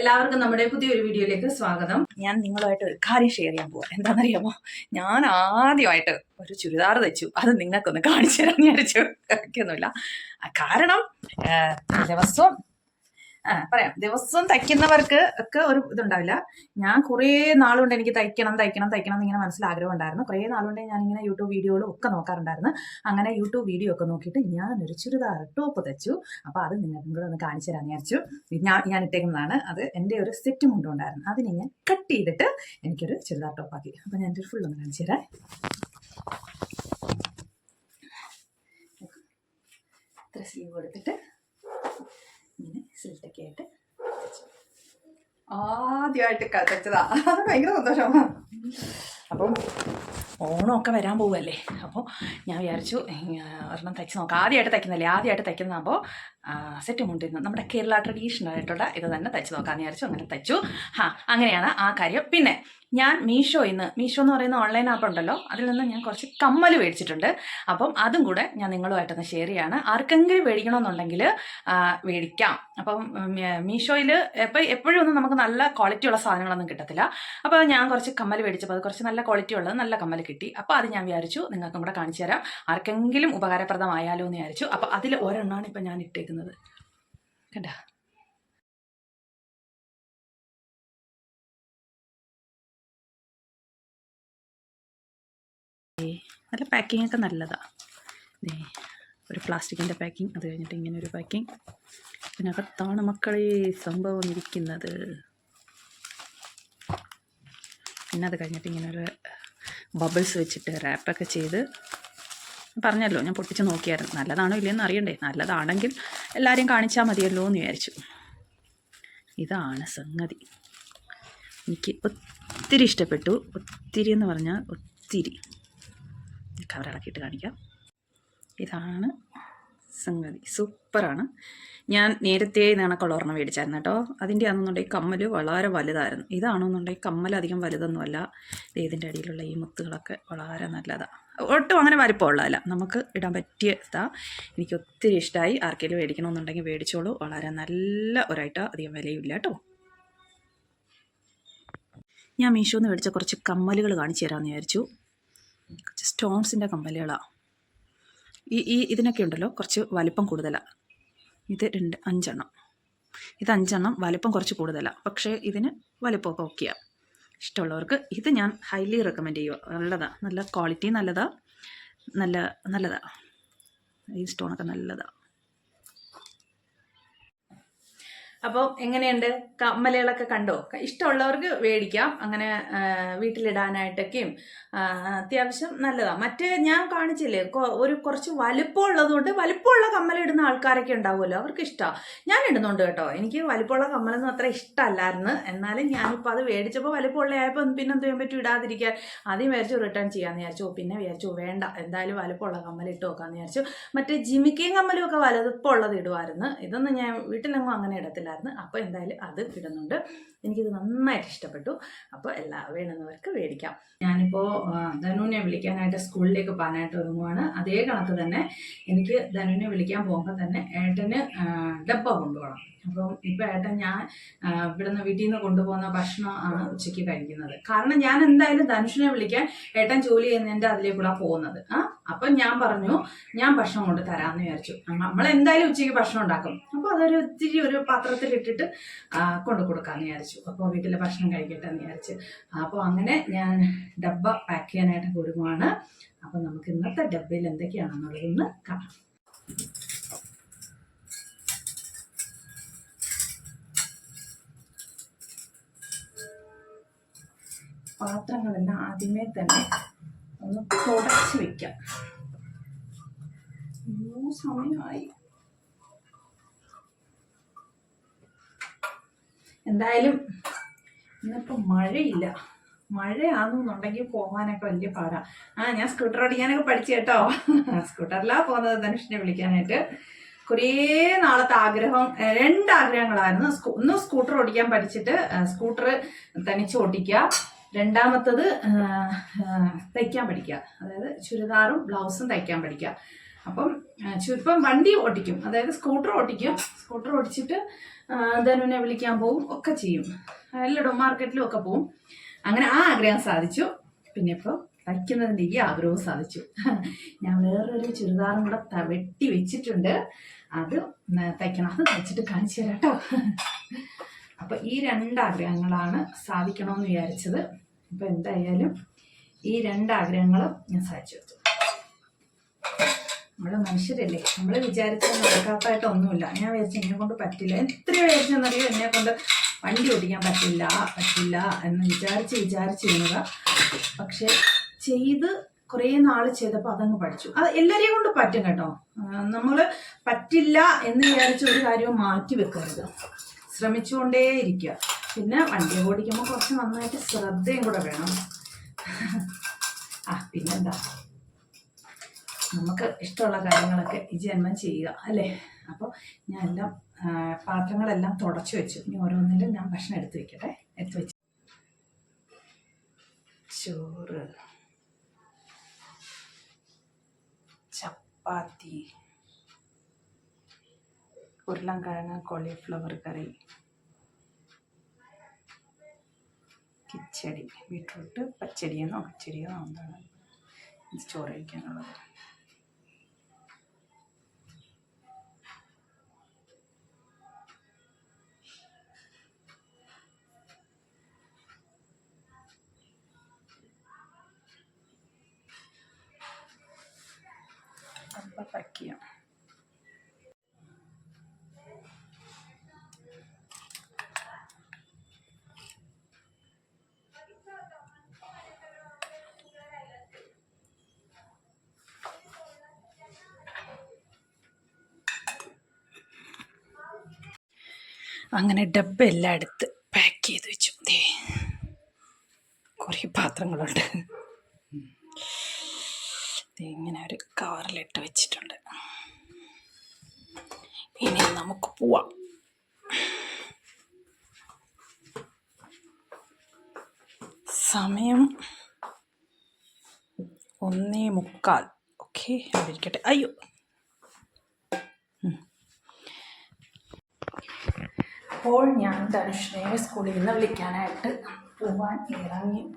എല്ലാവർക്കും നമ്മുടെ പുതിയൊരു വീഡിയോയിലേക്ക് സ്വാഗതം. ഞാൻ നിങ്ങളുമായിട്ട് ഒരു കാര്യം ഷെയർ ചെയ്യാൻ പോവാം. എന്താണെന്നറിയാമോ? ഞാൻ ആദ്യമായിട്ട് ഒരു ചുരിദാർ തെച്ചു അത് നിങ്ങൾക്കൊന്ന് കാണിച്ചു തരാൻ വിചാരിച്ചു. കാരണം ദിവസവും പറയാം. ദിവസം തയ്ക്കുന്നവർക്ക് ഒക്കെ ഒരു ഇതുണ്ടാവില്ല. ഞാൻ കുറേ നാളുകൊണ്ട് എനിക്ക് തയ്ക്കണം തയ്ക്കണം തയ്ക്കണം എന്ന് ഇങ്ങനെ മനസ്സിൽ ആഗ്രഹം ഉണ്ടായിരുന്നു കുറേ നാളുകൊണ്ട് ഞാൻ ഇങ്ങനെ യൂട്യൂബ് വീഡിയോകളും ഒക്കെ നോക്കാറുണ്ടായിരുന്നു. അങ്ങനെ യൂട്യൂബ് വീഡിയോ ഒക്കെ നോക്കിയിട്ട് ഞാനൊരു ചുരിദാർ ടോപ്പ് തെച്ചു അപ്പോൾ അത് നിങ്ങൾക്കും കൂടെ ഒന്ന് കാണിച്ചു തരാൻ വിചാരിച്ചു. ഞാൻ ഞാൻ ഇട്ടേക്കുന്നതാണ്. അത് എന്റെ ഒരു സെറ്റ് മുണ്ടുണ്ടായിരുന്നു അതിനെ ഞാൻ കട്ട് ചെയ്തിട്ട് എനിക്കൊരു ചുരിദാർ ടോപ്പാക്കി അപ്പോൾ ഞാൻ എന്റെ ഫുൾ ഒന്ന് കാണിച്ചു തരാം. ഇത്ര സ്ലീവ് കൊടുത്തിട്ട് ഇങ്ങനെ സിൽട്ടൊക്കെ ആയിട്ട് വെച്ചു. ആദ്യമായിട്ട് കഥച്ചതാ. അത് ഭയങ്കര സന്തോഷമാണ്. അപ്പം ഓണമൊക്കെ വരാൻ പോവുമല്ലേ അപ്പോൾ ഞാൻ വിചാരിച്ചു ഒരെണ്ണം തയ്ച്ച് നോക്കാം. ആദ്യമായിട്ട് തയ്ക്കുന്നല്ലേ ആദ്യമായിട്ട് തയ്ക്കുന്നതാകുമ്പോൾ സെറ്റ് മുണ്ടിരുന്നു നമ്മുടെ കേരള ട്രഡീഷണൽ ആയിട്ടുള്ള ഇത് തന്നെ തയ്ച്ച് നോക്കാമെന്ന് വിചാരിച്ചു. അങ്ങനെ തയ്ച്ചു. ഹാ അങ്ങനെയാണ് ആ കാര്യം. പിന്നെ ഞാൻ മീഷോ ഇന്ന് മീഷോ എന്ന് പറയുന്ന ഓൺലൈൻ ആപ്പ് ഉണ്ടല്ലോ അതിൽ നിന്ന് ഞാൻ കുറച്ച് കമ്മൽ മേടിച്ചിട്ടുണ്ട്. അപ്പം അതും കൂടെ ഞാൻ നിങ്ങളുമായിട്ടൊന്ന് ഷെയർ ചെയ്യാണ്. ആർക്കെങ്കിലും മേടിക്കണമെന്നുണ്ടെങ്കിൽ മേടിക്കാം. അപ്പം മീഷോയിൽ എപ്പോൾ എപ്പോഴും ഒന്നും നമുക്ക് നല്ല ക്വാളിറ്റി ഉള്ള സാധനങ്ങളൊന്നും കിട്ടത്തില്ല. അപ്പോൾ ഞാൻ കുറച്ച് കമ്മൽ മേടിച്ചപ്പോൾ അത് കുറച്ച് നല്ല ക്വാളിറ്റി ഉള്ളത് നല്ല കമ്മൽ കിട്ടി. അപ്പോൾ അത് ഞാൻ വിചാരിച്ചു നിങ്ങൾക്കും കൂടെ കാണിച്ചു തരാം. ആർക്കെങ്കിലും ഉപകാരപ്രദമായാലോ എന്ന് വിചാരിച്ചു. അപ്പോൾ അതിൽ ഒരെണ്ണമാണ് ഇപ്പം ഞാൻ ഇട്ടേക്കുന്നത്. കണ്ട? നല്ല പാക്കിംഗ് ഒക്കെ നല്ലതാണ് ദേ ഒരു പ്ലാസ്റ്റിക്കിന്റെ പാക്കിംഗ് അത് കഴിഞ്ഞിട്ട് ഇങ്ങനെ ഒരു പാക്കിംഗ് പിന്നെ ഇതിനകത്താണ് മക്കളെ സംഭവം ഇരിക്കുന്നത്. പിന്നെ അത് കഴിഞ്ഞിട്ട് ഇങ്ങനെ ഒരു ബബിൾസ് വെച്ചിട്ട് റാപ്പൊക്കെ ചെയ്ത് പറഞ്ഞല്ലോ ഞാൻ പൊട്ടിച്ച് നോക്കിയായിരുന്നു. നല്ലതാണോ ഇല്ലയെന്ന് അറിയണ്ടേ? നല്ലതാണെങ്കിൽ എല്ലാവരെയും കാണിച്ചാൽ മതിയല്ലോ എന്ന് വിചാരിച്ചു. ഇതാണ് സംഗതി. എനിക്ക് ഒത്തിരി ഇഷ്ടപ്പെട്ടു. ഒത്തിരി എന്ന് പറഞ്ഞാൽ ഒത്തിരി. കവർ ഇളക്കിയിട്ട് കാണിക്കാം. ഇതാണ് സംഗതി. സൂപ്പറാണ്. ഞാൻ നേരത്തെ നിണക്കുള്ള ഒരെണ്ണം മേടിച്ചായിരുന്നു കേട്ടോ. അതിന്റെ ആണെന്നുണ്ടെങ്കിൽ കമ്മൽ വളരെ വലുതായിരുന്നു. ഇതാണെന്നുണ്ടെങ്കിൽ കമ്മൽ അധികം വലുതൊന്നുമല്ല. ഇതിന്റെ അടിയിലുള്ള ഈ മുത്തുകളൊക്കെ വളരെ നല്ലതാണ് ഒട്ടും അങ്ങനെ വലിപ്പമുള്ളതല്ല നമുക്ക് ഇടാൻ പറ്റിയ ഇതാ. എനിക്ക് ഒത്തിരി ഇഷ്ടമായി ആർക്കെങ്കിലും മേടിക്കണമെന്നുണ്ടെങ്കിൽ മേടിച്ചോളൂ. വളരെ നല്ല ഒരായിട്ട് അധികം വിലയില്ല കേട്ടോ. ഞാൻ മീഷോന്ന് മേടിച്ച കുറച്ച് കമ്മലുകൾ കാണിച്ചു തരാമെന്ന് വിചാരിച്ചു. സ്റ്റോൺസിന്റെ കമ്മലുകളാണ് ഈ ഈ ഇതിനൊക്കെ ഉണ്ടല്ലോ കുറച്ച് വലിപ്പം കൂടുതലാണ് ഇത് രണ്ട് അഞ്ചെണ്ണം. ഇത് അഞ്ചെണ്ണം വലിപ്പം കുറച്ച് കൂടുതലാണ് പക്ഷേ ഇതിന് വലിപ്പമൊക്കെ ഓക്കെയാണ് ഇഷ്ടമുള്ളവർക്ക് ഇത് ഞാൻ ഹൈലി റെക്കമെൻഡ് ചെയ്യുക നല്ലതാണ് നല്ല ക്വാളിറ്റി നല്ലതാണ് നല്ല നല്ലതാണ് ഈ സ്റ്റോണൊക്കെ നല്ലതാണ് അപ്പോൾ എങ്ങനെയുണ്ട്? കമ്മലുകളൊക്കെ കണ്ടോ? ഇഷ്ടമുള്ളവർക്ക് മേടിക്കാം അങ്ങനെ വീട്ടിലിടാനായിട്ടൊക്കെയും അത്യാവശ്യം നല്ലതാണ് മറ്റേ ഞാൻ കാണിച്ചില്ലേ ഒരു കുറച്ച് വലിപ്പമുള്ളത് കൊണ്ട് വലിപ്പമുള്ള കമ്മലിടുന്ന ആൾക്കാരൊക്കെ ഉണ്ടാവുമല്ലോ അവർക്ക് ഇഷ്ടമാണ് ഞാൻ ഇടുന്നുണ്ട് കേട്ടോ. എനിക്ക് വലിപ്പമുള്ള കമ്മലൊന്നും അത്ര ഇഷ്ടമല്ലായിരുന്നു. എന്നാലും ഞാനിപ്പോൾ അത് മേടിച്ചപ്പോൾ വലിപ്പമുള്ള ആയപ്പോൾ പിന്നെ എന്ത് ചെയ്യാൻ പറ്റും? ഇടാതിരിക്കാൻ. ആദ്യം വിചാരിച്ചു റിട്ടേൺ ചെയ്യാമെന്ന് വിചാരിച്ചു. പിന്നെ വിചാരിച്ചു വേണ്ട എന്തായാലും വലിപ്പമുള്ള കമ്മൽ ഇട്ട് നോക്കാമെന്ന് വിചാരിച്ചു. മറ്റേ ജിമിക്കയും കമ്മലും ഒക്കെ വലുപ്പമുള്ളത് ഇടുമായിരുന്നു ഇതൊന്നും ഞാൻ വീട്ടിലെങ്ങും അങ്ങനെ ഇടത്തില്ലായിരുന്നു അപ്പോൾ എന്തായാലും അത് ഇടുന്നുണ്ട് എനിക്കിത് നന്നായിട്ട് ഇഷ്ടപ്പെട്ടു. അപ്പോൾ എല്ലാ വേണമെന്നവർക്ക് മേടിക്കാം. ഞാനിപ്പോൾ ധനുവിനെ വിളിക്കാനായിട്ട് സ്കൂളിലേക്ക് പോകാനായിട്ട് ഒരുങ്ങുവാണ്. അതേ കണക്ക് തന്നെ എനിക്ക് ധനുവിനെ വിളിക്കാൻ പോകുമ്പോൾ തന്നെ ഏട്ടന് ഡബ്ബ കൊണ്ടുപോകണം. അപ്പം ഇപ്പൊ ഏട്ടൻ ഞാൻ ഇവിടുന്ന് വീട്ടിൽ നിന്ന് കൊണ്ടുപോകുന്ന ഭക്ഷണം ആണ് ഉച്ചയ്ക്ക് കഴിക്കുന്നത്. കാരണം ഞാൻ എന്തായാലും ധനുഷിനെ വിളിക്കാൻ ഏട്ടൻ ജോലി ചെയ്യുന്നതിന്റെ അതിലേക്കൂടെ പോകുന്നത്. ആ അപ്പം ഞാൻ പറഞ്ഞു ഞാൻ ഭക്ഷണം കൊണ്ട് തരാമെന്ന് വിചാരിച്ചു. നമ്മൾ എന്തായാലും ഉച്ചയ്ക്ക് ഭക്ഷണം ഉണ്ടാക്കും. അപ്പോൾ അതൊരു ഇത്തിരി ഒരു പാത്രത്തിൽ ഇട്ടിട്ട് ആ, കൊണ്ടു കൊടുക്കാമെന്ന് വിചാരിച്ചു. അപ്പോൾ വീട്ടിലെ ഭക്ഷണം കഴിക്കട്ടെ എന്ന് വിചാരിച്ചു. അപ്പോൾ അങ്ങനെ ഞാൻ ഡബ്ബ പാക്ക് ചെയ്യാനായിട്ട് ഒരുങ്ങുവാണ് അപ്പോൾ നമുക്ക് ഇന്നത്തെ ഡബ്ബയിൽ എന്തൊക്കെയാണെന്നുള്ളതൊന്ന് കാണാം. പാത്രങ്ങളെല്ലാം ആദ്യമേ തന്നെ ഒന്ന് തുടച്ച് വെക്കാം. സമയമായി. എന്തായാലും ഇന്നിപ്പോൾ മഴയില്ല. മഴയാണെന്നുണ്ടെങ്കിൽ പോകാനൊക്കെ വലിയ പാടാ. ആ ഞാൻ സ്കൂട്ടർ ഓടിക്കാനൊക്കെ പഠിച്ചു കേട്ടോ. സ്കൂട്ടറിലാ പോകുന്നത് ധനുഷിനെ വിളിക്കാനായിട്ട്. കുറേ നാളത്തെ ആഗ്രഹം രണ്ട് ആഗ്രഹങ്ങളായിരുന്നു ഒന്ന് സ്കൂട്ടർ ഓടിക്കാൻ പഠിച്ചിട്ട് സ്കൂട്ടർ തനിച്ച് ഓടിക്കുക. രണ്ടാമത്തത് തയ്ക്കാൻ പഠിക്കുക. അതായത് ചുരിദാറും ബ്ലൗസും തയ്ക്കാൻ പഠിക്കുക. അപ്പം ഇപ്പം വണ്ടി ഓടിക്കും അതായത് സ്കൂട്ടർ ഓടിക്കും സ്കൂട്ടർ ഓടിച്ചിട്ട് ധനുവിനെ വിളിക്കാൻ പോവും. ഒക്കെ ചെയ്യും. എല്ലായിടും മാർക്കറ്റിലും ഒക്കെ പോവും. അങ്ങനെ ആ ആഗ്രഹം സാധിച്ചു. പിന്നെ ഇപ്പോൾ തയ്ക്കുന്നതിന്റെ ഈ ആഗ്രഹവും സാധിച്ചു. ഞാൻ വേറൊരു ചുരിദാറും കൂടെ വെട്ടി വെച്ചിട്ടുണ്ട്. അത് തയ്ക്കണം. അത് തയ്ച്ചിട്ട് കാണിച്ചു തരാം കേട്ടോ. അപ്പൊ ഈ രണ്ട് ആഗ്രഹങ്ങളാണ് സാധിക്കണമെന്ന് വിചാരിച്ചത്. അപ്പൊ എന്തായാലും ഈ രണ്ട് ആഗ്രഹങ്ങളും ഞാൻ സാധിച്ചു വെച്ചു നമ്മൾ മനുഷ്യരല്ലേ? നമ്മൾ വിചാരിച്ചാൽ നടക്കാത്തായിട്ടൊന്നുമില്ല ഞാൻ വിചാരിച്ചു എന്നെ കൊണ്ട് പറ്റില്ല. എത്ര വിചാരിച്ചെന്നറിയോ എന്നെ കൊണ്ട് വണ്ടി ഓടിക്കാൻ പറ്റില്ല പറ്റില്ല എന്ന് വിചാരിച്ച് വിചാരിച്ചിരുന്നതാ പക്ഷെ ചെയ്ത് കുറേ നാൾ ചെയ്തപ്പോൾ അതങ്ങ് പഠിച്ചു. അത് എല്ലാവരെയും കൊണ്ട് പറ്റും കേട്ടോ. നമ്മൾ പറ്റില്ല എന്ന് വിചാരിച്ച ഒരു കാര്യവും മാറ്റി വെക്കരുത്. ശ്രമിച്ചുകൊണ്ടേ ഇരിക്കുക പിന്നെ വണ്ടി ഓടിക്കുമ്പോൾ കുറച്ച് നന്നായിട്ട് ശ്രദ്ധയും കൂടെ വേണം. ആ പിന്നെന്താ? നമുക്ക് ഇഷ്ടമുള്ള കാര്യങ്ങളൊക്കെ ഈ ജന്മം ചെയ്യുക അല്ലേ? അപ്പോൾ ഞാൻ എല്ലാം പാത്രങ്ങളെല്ലാം തുടച്ചു വെച്ചു. ഇനി ഓരോന്നിലും ഞാൻ ഭക്ഷണം എടുത്തു വെക്കട്ടെ. എടുത്തു വെച്ചു. ചോറ്. ചപ്പാത്തി. ഉരുളൻകിഴങ്ങ് കോളിഫ്ലവർ കറി. കിച്ചടി ബീട്രൂട്ട് പച്ചടിയെന്നോ കിച്ചടിയെന്നോ എന്താണ് ചോറ് കഴിക്കാനുള്ളത്. അങ്ങനെ ഡബ്ബെല്ലാം എടുത്ത് പാക്ക് ചെയ്ത് വെച്ചു. ദേ കുറേ പാത്രങ്ങളുണ്ട്. ഇങ്ങനെ ഒരു കവറിലിട്ട് വെച്ചിട്ടുണ്ട്. ഇനി നമുക്ക് പോവാം. സമയം ഒന്നേ മുക്കാൽ. ഓക്കെ അവിടെ ഇരിക്കട്ടെ. അയ്യോ. അപ്പോൾ ഞാൻ ധനുഷിനെ സ്കൂളിൽ നിന്ന് വിളിക്കാനായിട്ട് പോവാൻ ഇറങ്ങി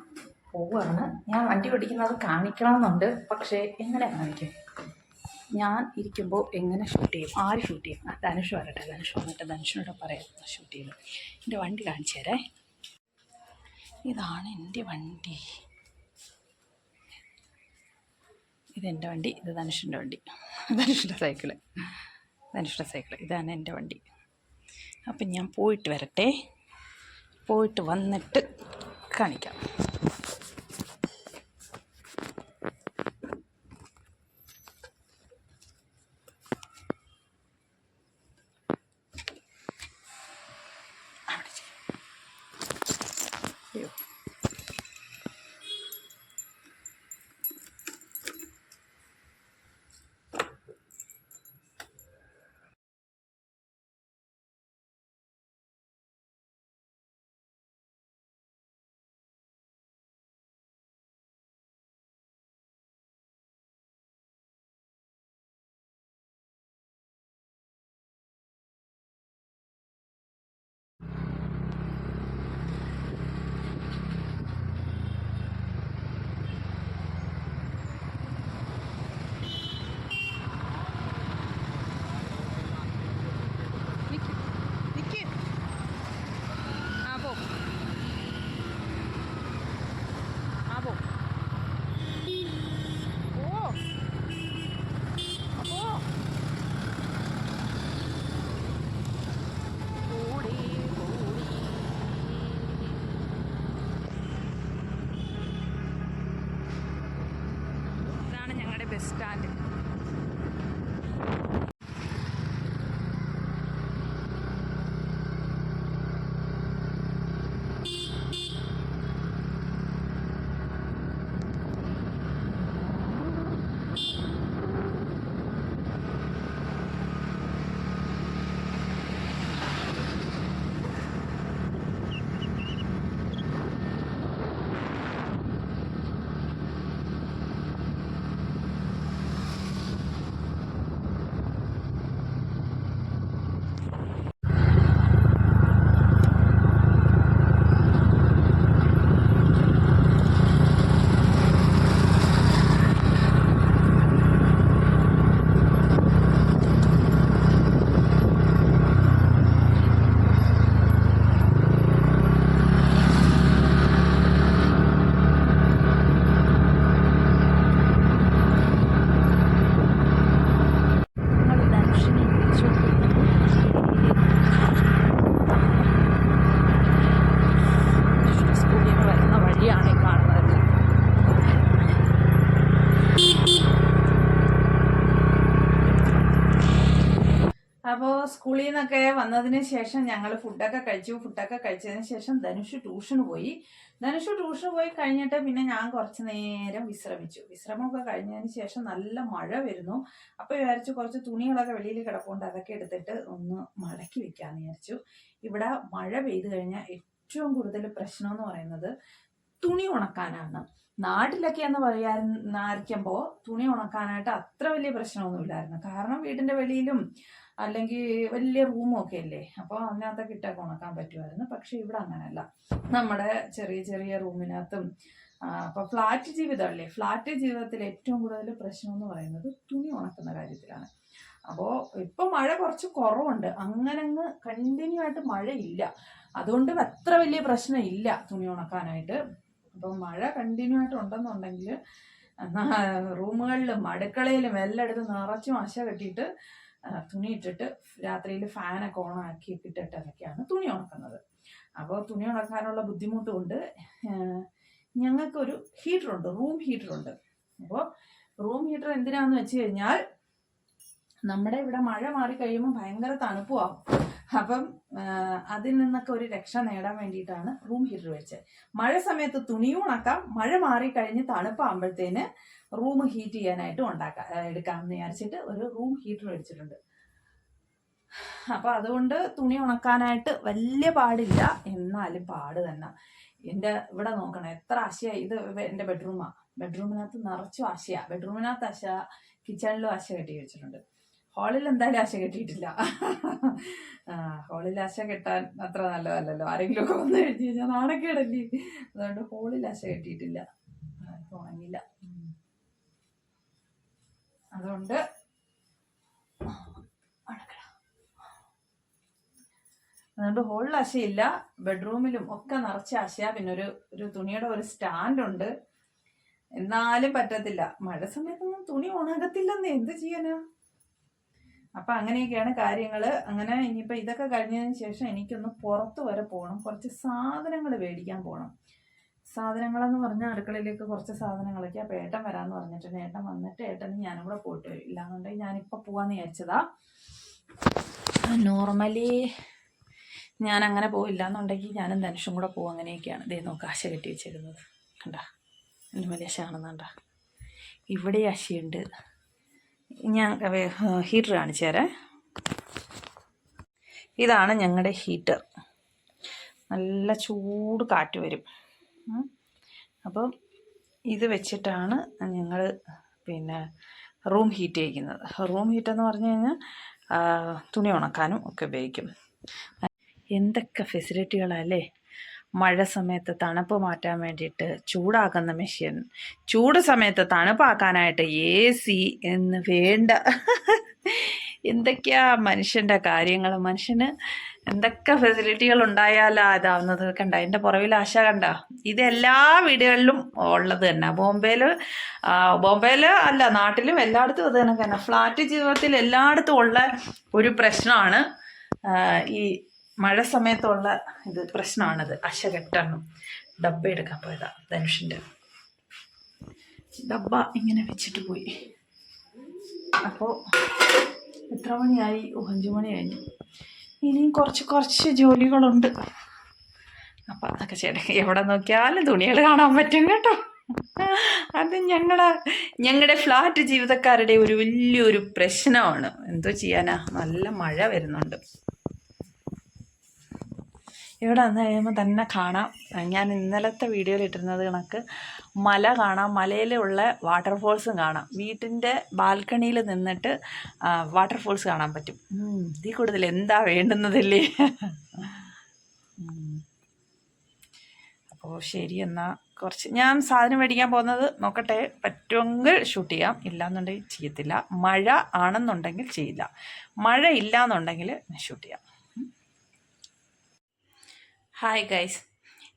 പോവുകയാണ് ഞാൻ വണ്ടി ഓടിക്കുന്നത് കാണിക്കണമെന്നുണ്ട്. പക്ഷേ എങ്ങനെ കാണിക്കും? ഞാൻ ഇരിക്കുമ്പോൾ എങ്ങനെ ഷൂട്ട് ചെയ്യും? ആര് ഷൂട്ട് ചെയ്യും? ആ ധനുഷ് വരട്ടെ ധനുഷ് വന്നിട്ട് ധനുഷിനോട് പറയാം. ഷൂട്ട് ചെയ്ത് എന്റെ വണ്ടി കാണിച്ചു തരേ. ഇതാണ് എന്റെ വണ്ടി. ഇതെന്റെ വണ്ടി ഇത് ധനുഷിന്റെ വണ്ടി. ധനുഷിന്റെ സൈക്കിൾ. ധനുഷിന്റെ സൈക്കിൾ. ഇതാണ് എന്റെ വണ്ടി. അപ്പം ഞാൻ പോയിട്ട് വരട്ടെ. പോയിട്ട് വന്നിട്ട് കാണിക്കാം. വന്നതിന് ശേഷം ഞങ്ങൾ ഫുഡൊക്കെ കഴിച്ചു. ഫുഡൊക്കെ കഴിച്ചതിന് ശേഷം ധനുഷ് ട്യൂഷന് പോയി. ധനുഷ് ട്യൂഷൻ പോയി കഴിഞ്ഞിട്ട് പിന്നെ ഞാൻ കുറച്ച് നേരം വിശ്രമിച്ചു. വിശ്രമമൊക്കെ കഴിഞ്ഞതിന് ശേഷം നല്ല മഴ വരുന്നു. അപ്പോൾ വിചാരിച്ചു കുറച്ച് തുണികളൊക്കെ വെളിയിൽ കിടപ്പുണ്ട്. അതൊക്കെ എടുത്തിട്ട് ഒന്ന് മടക്കി വെക്കാമെന്ന് വിചാരിച്ചു. ഇവിടെ മഴ പെയ്തു കഴിഞ്ഞാൽ ഏറ്റവും കൂടുതൽ പ്രശ്നം എന്ന് പറയുന്നത് തുണി ഉണക്കാനാണ്. നാട്ടിലൊക്കെ എന്ന് പറയാനായിരിക്കുമ്പോൾ തുണി ഉണക്കാനായിട്ട് അത്ര വലിയ പ്രശ്നമൊന്നുമില്ലായിരുന്നു. കാരണം വീടിന്റെ വെളിയിലും അല്ലെങ്കിൽ വലിയ റൂമൊക്കെ അല്ലേ അപ്പോൾ അതിനകത്തൊക്കെ ഇട്ടൊക്കെ ഉണക്കാൻ പറ്റുമായിരുന്നു പക്ഷേ ഇവിടെ അങ്ങനെയല്ല നമ്മുടെ ചെറിയ ചെറിയ റൂമിനകത്തും അപ്പോൾ ഫ്ലാറ്റ് ജീവിതമല്ലേ ഫ്ലാറ്റ് ജീവിതത്തിൽ ഏറ്റവും കൂടുതൽ പ്രശ്നം എന്ന് പറയുന്നത് തുണി ഉണക്കുന്ന കാര്യത്തിലാണ്. അപ്പോൾ ഇപ്പൊ മഴ കുറച്ച് കുറവുണ്ട്. അങ്ങനെ അങ്ങ് കണ്ടിന്യൂ ആയിട്ട് മഴയില്ല. അതുകൊണ്ട് അത്ര വലിയ പ്രശ്നം ഇല്ല തുണി ഉണക്കാനായിട്ട്. അപ്പോൾ മഴ കണ്ടിന്യൂ ആയിട്ട് ഉണ്ടെന്നുണ്ടെങ്കിൽ റൂമുകളിലും അടുക്കളയിലും എല്ലായിടത്തും നിറച്ചും അശ കെട്ടിയിട്ട് തുണി ഇട്ടിട്ട് രാത്രിയിൽ ഫാനൊക്കെ ഓണാക്കി ഇട്ടിട്ടൊക്കെയാണ് തുണി ഉണക്കുന്നത്. അപ്പോൾ തുണി ഉണക്കാനുള്ള ബുദ്ധിമുട്ട് കൊണ്ട് ഞങ്ങൾക്കൊരു ഹീറ്ററുണ്ട് റൂം ഹീറ്ററുണ്ട്. അപ്പോൾ റൂം ഹീറ്റർ എന്തിനാന്ന് വെച്ച് കഴിഞ്ഞാൽ നമ്മുടെ ഇവിടെ മഴ മാറി കഴിയുമ്പോൾ ഭയങ്കര തണുപ്പുമാവും. അപ്പം അതിൽ നിന്നൊക്കെ ഒരു രക്ഷ നേടാൻ വേണ്ടിയിട്ടാണ് റൂം ഹീറ്റർ വെച്ചത്. മഴ സമയത്ത് തുണിയും ഉണക്കാം മഴ മാറി കഴിഞ്ഞ് തണുപ്പാകുമ്പോഴത്തേന് റൂം ഹീറ്റ് ചെയ്യാനായിട്ടും ഉണ്ടാക്കാം എടുക്കാമെന്ന് വിചാരിച്ചിട്ട് ഒരു റൂം ഹീറ്റർ മേടിച്ചിട്ടുണ്ട് അപ്പൊ അതുകൊണ്ട് തുണി ഉണക്കാനായിട്ട് വലിയ പാടില്ല. എന്നാലും പാട് തന്നെ. എന്റെ ഇവിടെ നോക്കണം എത്ര ആശയ. ഇത് എന്റെ ബെഡ്റൂമാ. ബെഡ്റൂമിനകത്ത് നിറച്ചും ആശയ. ബെഡ്റൂമിനകത്ത് ആശ കിച്ചണിലും ആശ കെട്ടി വെച്ചിട്ടുണ്ട്. ഹാളിൽ എന്തായാലും ആശ കെട്ടിയിട്ടില്ല. ഹാളിൽ അശ കെട്ടാൻ അത്ര നല്ലതല്ലല്ലോ. ആരെങ്കിലും ഒക്കെ വന്നു കഴിഞ്ഞ് കഴിഞ്ഞാൽ നാണക്കേടല്ലേ? അതുകൊണ്ട് ഹാളിൽ ആശ കെട്ടിയിട്ടില്ല. ഉണങ്ങില്ല. അതുകൊണ്ട്. അതുകൊണ്ട് ഹോളിൽ അശയില്ല. ബെഡ്റൂമിലും ഒക്കെ നിറച്ച അശയ. പിന്നെ ഒരു ഒരു തുണിയുടെ ഒരു സ്റ്റാൻഡ് ഉണ്ട്. എന്നാലും പറ്റത്തില്ല. മഴ സമയത്തൊന്നും തുണി ഉണങ്ങത്തില്ലെന്ന് എന്ത് ചെയ്യാനാ? അപ്പൊ അങ്ങനെയൊക്കെയാണ് കാര്യങ്ങൾ. അങ്ങനെ ഇനിയിപ്പോ ഇതൊക്കെ കഴിഞ്ഞതിന് ശേഷം എനിക്കൊന്ന് പുറത്ത് വരെ പോകണം കുറച്ച് സാധനങ്ങൾ മേടിക്കാൻ പോകണം സാധനങ്ങളെന്ന് പറഞ്ഞാൽ അടുക്കളയിലേക്ക് കുറച്ച് സാധനങ്ങളൊക്കെ അപ്പോൾ ഏട്ടൻ വരാമെന്ന് പറഞ്ഞിട്ടുണ്ട് ഏട്ടൻ വന്നിട്ട് ഏട്ടന് ഞാനും കൂടെ പോയിട്ട് വരും. ഇല്ലാന്നുണ്ടെങ്കിൽ ഞാനിപ്പോൾ പോവാന്ന് വിചാരിച്ചതാ. നോർമലി ഞാൻ അങ്ങനെ പോയില്ല എന്നുണ്ടെങ്കിൽ ഞാനും ധനുഷും കൂടെ പോകും അങ്ങനെയൊക്കെയാണ്. ദേ നോക്ക് ആശ കെട്ടി വെച്ചിരുന്നത്. കണ്ട? എന്റെ വലിയ ആശ കാണുന്നുണ്ട ഇവിടെ ആശയുണ്ട്. ഞാൻ ഹീറ്റർ കാണിച്ചു തരാം. ഇതാണ് ഞങ്ങളുടെ ഹീറ്റർ നല്ല ചൂട് കാറ്റ് വരും. അപ്പം ഇത് വെച്ചിട്ടാണ് ഞങ്ങൾ പിന്നെ റൂം ഹീറ്റ് ചെയ്യിക്കുന്നത്. റൂം ഹീറ്റ് എന്ന് പറഞ്ഞു കഴിഞ്ഞാൽ തുണി ഉണക്കാനും ഒക്കെ ഉപയോഗിക്കും. എന്തൊക്കെ ഫെസിലിറ്റികളല്ലേ? മഴ സമയത്ത് തണുപ്പ് മാറ്റാൻ വേണ്ടിയിട്ട് ചൂടാക്കുന്ന മെഷീൻ. ചൂട് സമയത്ത് തണുപ്പാക്കാനായിട്ട് എ സി എന്ന് വേണ്ട. എന്തൊക്കെയാ മനുഷ്യന്റെ കാര്യങ്ങൾ മനുഷ്യന് എന്തൊക്കെ ഫെസിലിറ്റികൾ ഉണ്ടായാലാ ഇതാവുന്നത്? കണ്ട? എന്റെ പുറകിൽ ആശ കണ്ട? ഇത് എല്ലാ വീടുകളിലും ഉള്ളത് തന്നെ. ബോംബെയിൽ ബോംബെയിൽ അല്ല നാട്ടിലും എല്ലായിടത്തും അത് തന്നെ തന്നെ. ഫ്ലാറ്റ് ജീവിതത്തിൽ എല്ലായിടത്തും ഉള്ള ഒരു പ്രശ്നമാണ് ഈ മഴ സമയത്തുള്ള ഇത് പ്രശ്നമാണിത്. അശ കെട്ടണം. ഡബ്ബ എടുക്കാൻ പോയതാ ധനുഷിന്റെ ഡബ്ബ ഇങ്ങനെ വെച്ചിട്ട് പോയി. അപ്പോൾ എത്ര മണിയായി? അഞ്ച് മണി കഴിഞ്ഞു. ഇനിയും കുറച്ച് കുറച്ച് ജോലികളുണ്ട്. അപ്പം അതൊക്കെ ചേട്ടൻ എവിടെ നോക്കിയാലും തുണികൾ കാണാൻ പറ്റും കേട്ടോ. അത് ഞങ്ങളുടെ ഞങ്ങളുടെ ഫ്ലാറ്റ് ജീവിതക്കാരുടെ ഒരു വലിയൊരു പ്രശ്നമാണ്. എന്തോ ചെയ്യാനാ? നല്ല മഴ വരുന്നുണ്ട്. ഇവിടെ വന്നു കഴിയുമ്പോൾ തന്നെ കാണാം. ഞാൻ ഇന്നലത്തെ വീഡിയോയിൽ ഇട്ടിരുന്നത് കണക്ക് മല കാണാം മലയിലുള്ള വാട്ടർഫോൾസും കാണാം. വീട്ടിന്റെ ബാൽക്കണിയിൽ നിന്നിട്ട് വാട്ടർഫോൾസ് കാണാൻ പറ്റും. ഇതിൽ കൂടുതൽ എന്താ വേണ്ടുന്നതല്ലേ അപ്പോൾ ശരി എന്നാൽ കുറച്ച് ഞാൻ സാധനം മേടിക്കാൻ പോകുന്നത് നോക്കട്ടെ. പറ്റുമെങ്കിൽ ഷൂട്ട് ചെയ്യാം. ഇല്ലാന്നുണ്ടെങ്കിൽ ചെയ്യത്തില്ല. മഴ ആണെന്നുണ്ടെങ്കിൽ ചെയ്യില്ല. മഴ ഇല്ലാന്നുണ്ടെങ്കിൽ ഷൂട്ട് ചെയ്യാം. ഹായ് ഗൈസ്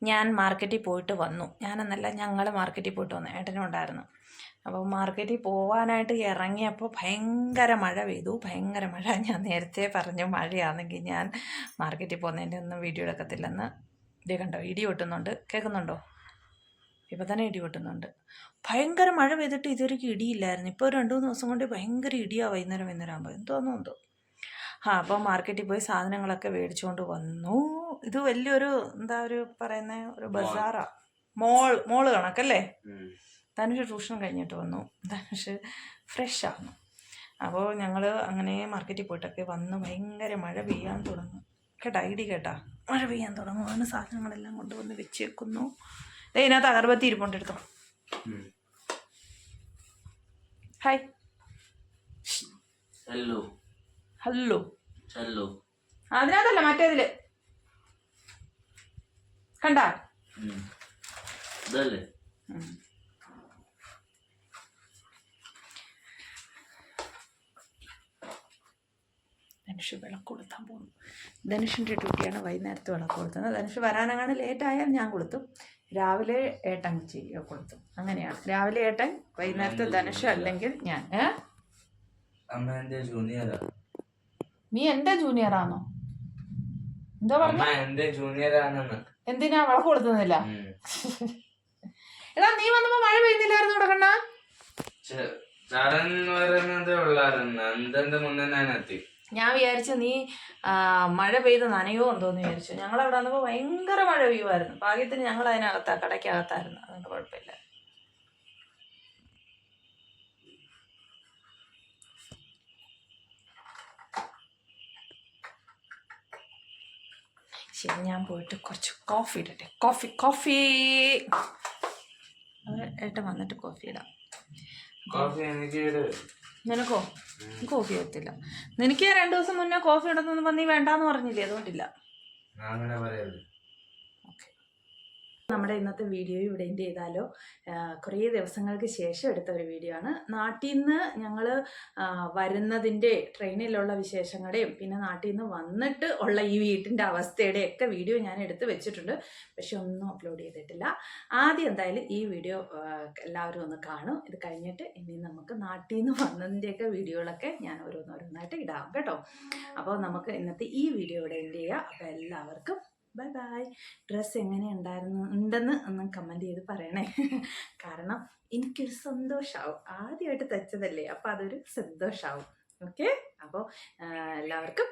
ഞാൻ മാർക്കറ്റിൽ പോയിട്ട് വന്നു. ഞാനെന്നല്ല ഞങ്ങൾ മാർക്കറ്റിൽ പോയിട്ട് വന്നു. ഏട്ടനും ഉണ്ടായിരുന്നു അപ്പോൾ മാർക്കറ്റിൽ പോകാനായിട്ട് ഇറങ്ങിയപ്പോൾ ഭയങ്കര മഴ പെയ്തു. ഭയങ്കര മഴ. ഞാൻ നേരത്തെ പറഞ്ഞു മഴയാണെങ്കിൽ ഞാൻ മാർക്കറ്റിൽ പോകുന്നതിന്റെ ഒന്നും വീഡിയോ എടുക്കത്തില്ലെന്ന്. ഇത് കണ്ടോ ഇടി ഒട്ടുന്നുണ്ട് കേൾക്കുന്നുണ്ടോ? ഇപ്പോൾ തന്നെ ഇടി ഒട്ടുന്നുണ്ട് ഭയങ്കര മഴ പെയ്തിട്ട് ഇതുവരെയ്ക്ക് ഇടിയില്ലായിരുന്നു. ഇപ്പോൾ രണ്ട് മൂന്ന് ദിവസം കൊണ്ട് ഭയങ്കര ഇടിയാണ് വൈകുന്നേരം വൈകുന്നേരം ആകുമ്പോൾ എന്തോന്നോ എന്തോ. ആ അപ്പോൾ മാർക്കറ്റിൽ പോയി സാധനങ്ങളൊക്കെ മേടിച്ചുകൊണ്ട് വന്നു. ഇത് വലിയൊരു എന്താ ഒരു പറയുന്ന ഒരു ബസാറാ. മോൾ മോൾ കണക്കല്ലേ? ധനുഷ് ട്യൂഷൻ കഴിഞ്ഞിട്ട് വന്നു. ധനുഷ് ഫ്രഷ്. ആകുന്നു അപ്പോൾ ഞങ്ങൾ അങ്ങനെ മാർക്കറ്റിൽ പോയിട്ടൊക്കെ വന്ന് ഭയങ്കര മഴ പെയ്യാൻ തുടങ്ങും. കേട്ടാ ഇടി കേട്ടാ. മഴ പെയ്യാൻ തുടങ്ങും. അങ്ങനെ സാധനങ്ങളെല്ലാം കൊണ്ടുവന്ന് വെച്ചേക്കുന്നു. ഇതിനകത്ത് അഗർബത്തി ഇരിപ്പുണ്ട് എടുത്തോ. Hi hello hello. ഹല്ലോ അതിനകത്തല്ല മറ്റേതിൽ. കണ്ടേ? ധനുഷ് വിളക്ക് കൊളുത്താൻ പോകുന്നു. ധനുഷിന്റെ ഡ്യൂട്ടിയാണ് വൈകുന്നേരത്ത് വിളക്ക് കൊളുത്തുന്നത് ധനുഷ് വരാനങ്ങനെ ലേറ്റായാൽ ഞാൻ കൊളുത്തും. രാവിലെ ഏട്ടൻ ചെയ്യ കൊളുത്തും. അങ്ങനെയാണ്. രാവിലെ ഏട്ടൻ വൈകുന്നേരത്ത് ധനുഷ് അല്ലെങ്കിൽ ഞാൻ ഏ? അമ്മ എന്റെ നീ എന്റെ ജൂനിയർ ആണോ എന്താ പറഞ്ഞു? എന്തിനാ വിളക്ക് കൊളുത്തുന്നില്ല എടാ നീ വന്നപ്പോ മഴ പെയ്യുന്നില്ലായിരുന്നു കൊടുക്കണ്ട ഞാൻ വിചാരിച്ചു നീ മഴ പെയ്ത് നനയോ എന്തോന്ന് വിചാരിച്ചു. ഞങ്ങൾ അവിടെ വന്നപ്പോൾ ഭയങ്കര മഴ പെയ്യുമായിരുന്നു. ഭാഗ്യത്തിന് ഞങ്ങൾ അതിനകത്താ കടയ്ക്കകത്തായിരുന്നു. അതുകൊണ്ട് കുഴപ്പമില്ല. ശരി ഞാൻ പോയിട്ട് കുറച്ച് കോഫി ഇടട്ടെ. കോഫി കോഫി ഏട്ടൻ വന്നിട്ട് കോഫി ഇടാം. നിനക്കോ? കോഫി എത്തില്ല നിനക്ക് രണ്ടു ദിവസം മുന്നേ കോഫി ഇടുന്നു വന്നീ വേണ്ടാന്ന് പറഞ്ഞില്ലേ? അതുകൊണ്ടില്ല ഞാൻ അങ്ങനെ പറയരുത് ഓക്കെ നമ്മുടെ ഇന്നത്തെ വീഡിയോ ഇവിടെ എന്റെ ചെയ്താലോ. കുറേ ദിവസങ്ങൾക്ക് ശേഷം എടുത്ത ഒരു വീഡിയോ ആണ്. നാട്ടിൽ നിന്ന് ഞങ്ങൾ വരുന്നതിന്റെ ട്രെയിനിലുള്ള വിശേഷങ്ങളുടെയും പിന്നെ നാട്ടിൽ നിന്ന് വന്നിട്ട് ഉള്ള ഈ വീട്ടിന്റെ അവസ്ഥയുടെ ഒക്കെ വീഡിയോ ഞാൻ എടുത്ത് വെച്ചിട്ടുണ്ട്. പക്ഷെ ഒന്നും അപ്ലോഡ് ചെയ്തിട്ടില്ല. ആദ്യം എന്തായാലും ഈ വീഡിയോ എല്ലാവരും ഒന്ന് കാണും. ഇത് കഴിഞ്ഞിട്ട് ഇനി നമുക്ക് നാട്ടിൽ നിന്ന് വന്നതിന്റെയൊക്കെ വീഡിയോകളൊക്കെ ഞാൻ ഓരോന്നോരോന്നായിട്ട് ഇടാം കേട്ടോ. അപ്പോൾ നമുക്ക് ഇന്നത്തെ ഈ വീഡിയോ ഇവിടെ എന്റെ ചെയ്യാം. അപ്പോൾ എല്ലാവർക്കും ബൈ ബൈ ഡ്രസ്സ് എങ്ങനെ ഉണ്ടായിരുന്നു? ഉണ്ടെന്ന് ഒന്ന് കമന്റ് ചെയ്ത് പറയണേ. കാരണം എനിക്കൊരു സന്തോഷമാവും ആദ്യമായിട്ട് തച്ചതല്ലേ? അപ്പോൾ അതൊരു സന്തോഷമാവും ഓക്കെ അപ്പോൾ എല്ലാവർക്കും